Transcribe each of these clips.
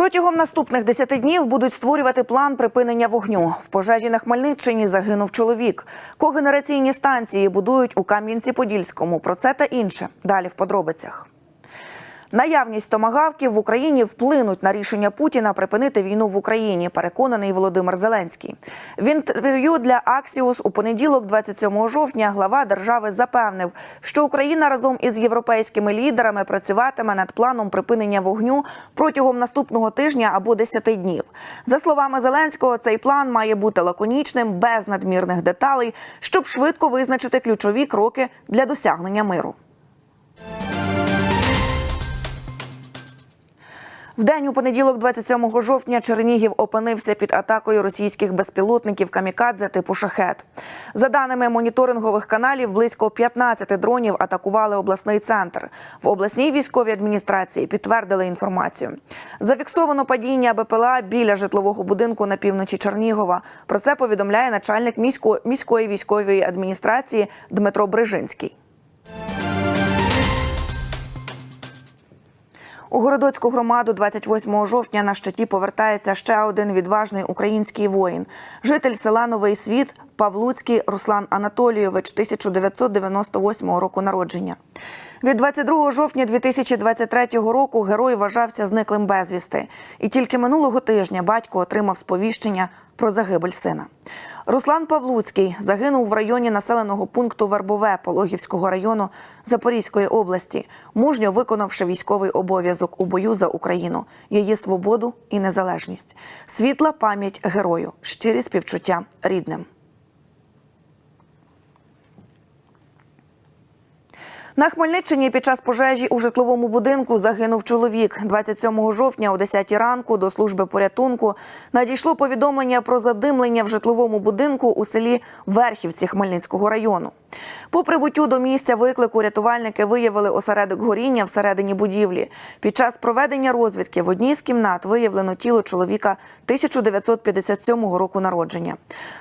Протягом наступних 10 днів будуть створювати план припинення вогню. В пожежі на Хмельниччині загинув чоловік. Когенераційні станції будують у Кам'янці-Подільському. Про це та інше далі в подробицях. Наявність томагавків в Україні вплинуть на рішення Путіна припинити війну в Україні. Переконаний Володимир Зеленський. В інтерв'ю для Аксіус у понеділок, 27 жовтня, глава держави запевнив, що Україна разом із європейськими лідерами працюватиме над планом припинення вогню протягом наступного тижня або 10 днів. За словами Зеленського, цей план має бути лаконічним, без надмірних деталей, щоб швидко визначити ключові кроки для досягнення миру. В день у понеділок, 27 жовтня, Чернігів опинився під атакою російських безпілотників камікадзе типу шахет. За даними моніторингових каналів, близько 15 дронів атакували обласний центр. В обласній військовій адміністрації підтвердили інформацію. Зафіксовано падіння БПЛА біля житлового будинку на півночі Чернігова. Про це повідомляє начальник місько- міської військової адміністрації Дмитро Брижинський. У Городоцьку громаду 28 жовтня на щиті повертається ще один відважний український воїн, житель села Новий Світ Павлуцький Руслан Анатолійович, 1998 року народження. Від 22 жовтня 2023 року герой вважався зниклим безвісти, і тільки минулого тижня батько отримав сповіщення про загибель сина. Руслан Павлуцький загинув в районі населеного пункту Вербове Пологівського району Запорізької області, мужньо виконавши військовий обов'язок у бою за Україну, її свободу і незалежність. Світла пам'ять герою, щирі співчуття рідним. На Хмельниччині під час пожежі у житловому будинку загинув чоловік. 27 жовтня о 10 ранку до служби порятунку надійшло повідомлення про задимлення в житловому будинку у селі Верхівці Хмельницького району. По прибуттю до місця виклику рятувальники виявили осередок горіння всередині будівлі. Під час проведення розвідки в одній з кімнат виявлено тіло чоловіка 1957 року народження.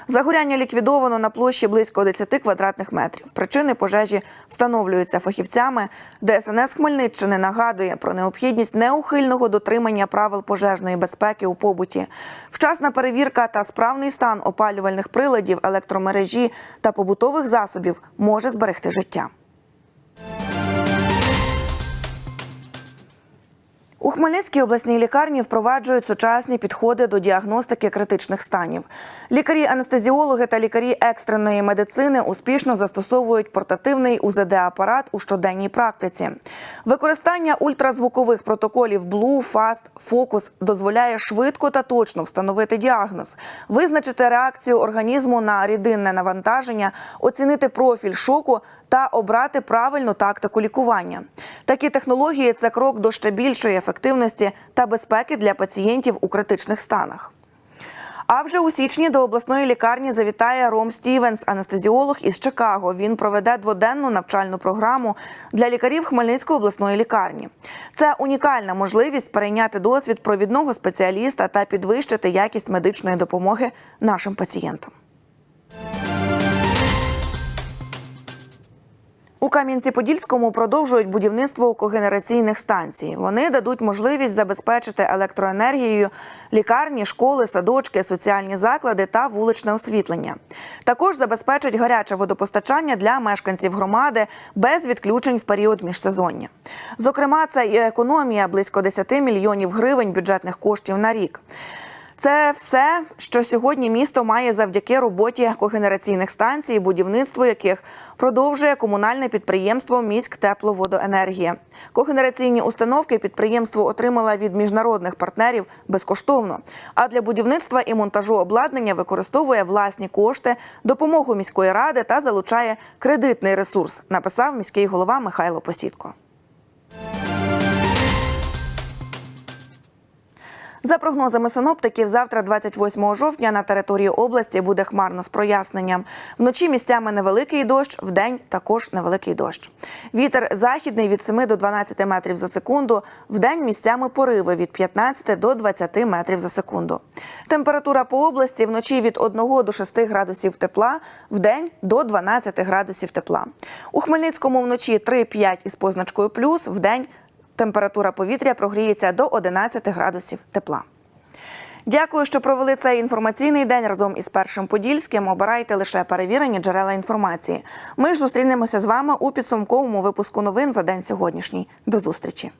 Загоряння ліквідовано на площі близько 10 квадратних метрів. Причини пожежі встановлюються фахівцями. ДСНС Хмельниччини нагадує про необхідність неухильного дотримання правил пожежної безпеки у побуті. Вчасна перевірка та справний стан опалювальних приладів, електромережі та побутових засобів може зберегти життя. У Хмельницькій обласній лікарні впроваджують сучасні підходи до діагностики критичних станів. Лікарі-анестезіологи та лікарі екстреної медицини успішно застосовують портативний УЗД-апарат у щоденній практиці. Використання ультразвукових протоколів Blue, Fast, Focus дозволяє швидко та точно встановити діагноз, визначити реакцію організму на рідинне навантаження, оцінити профіль шоку та обрати правильну тактику лікування. Такі технології це крок до ще більшої ефективності та безпеки для пацієнтів у критичних станах. А вже у січні до обласної лікарні завітає Ром Стівенс, анестезіолог із Чикаго. Він проведе дводенну навчальну програму для лікарів Хмельницької обласної лікарні. Це унікальна можливість перейняти досвід провідного спеціаліста та підвищити якість медичної допомоги нашим пацієнтам. У Кам'янці-Подільському продовжують будівництво когенераційних станцій. Вони дадуть можливість забезпечити електроенергією лікарні, школи, садочки, соціальні заклади та вуличне освітлення. Також забезпечать гаряче водопостачання для мешканців громади без відключень в період міжсезоння. Зокрема, це і економія близько 10 мільйонів гривень бюджетних коштів на рік. Це все, що сьогодні місто має завдяки роботі когенераційних станцій, будівництво яких продовжує комунальне підприємство «Міськтепловодоенергія». Когенераційні установки підприємство отримало від міжнародних партнерів безкоштовно. А для будівництва і монтажу обладнання використовує власні кошти, допомогу міської ради та залучає кредитний ресурс. Написав міський голова Михайло Посідко. За прогнозами синоптиків, завтра, 28 жовтня, на території області буде хмарно з проясненням. Вночі місцями невеликий дощ, вдень також невеликий дощ. Вітер західний від 7 до 12 метрів за секунду. Вдень місцями пориви від 15 до 20 метрів за секунду. Температура по області вночі від 1 до 6 градусів тепла, вдень до 12 градусів тепла. У Хмельницькому вночі 3-5 із позначкою плюс, вдень Температура повітря прогріється до 11 градусів тепла. Дякую, що провели цей інформаційний день разом із першим подільським. Обирайте лише перевірені джерела інформації. Ми ж зустрінемося з вами у підсумковому випуску новин за день сьогоднішній. До зустрічі.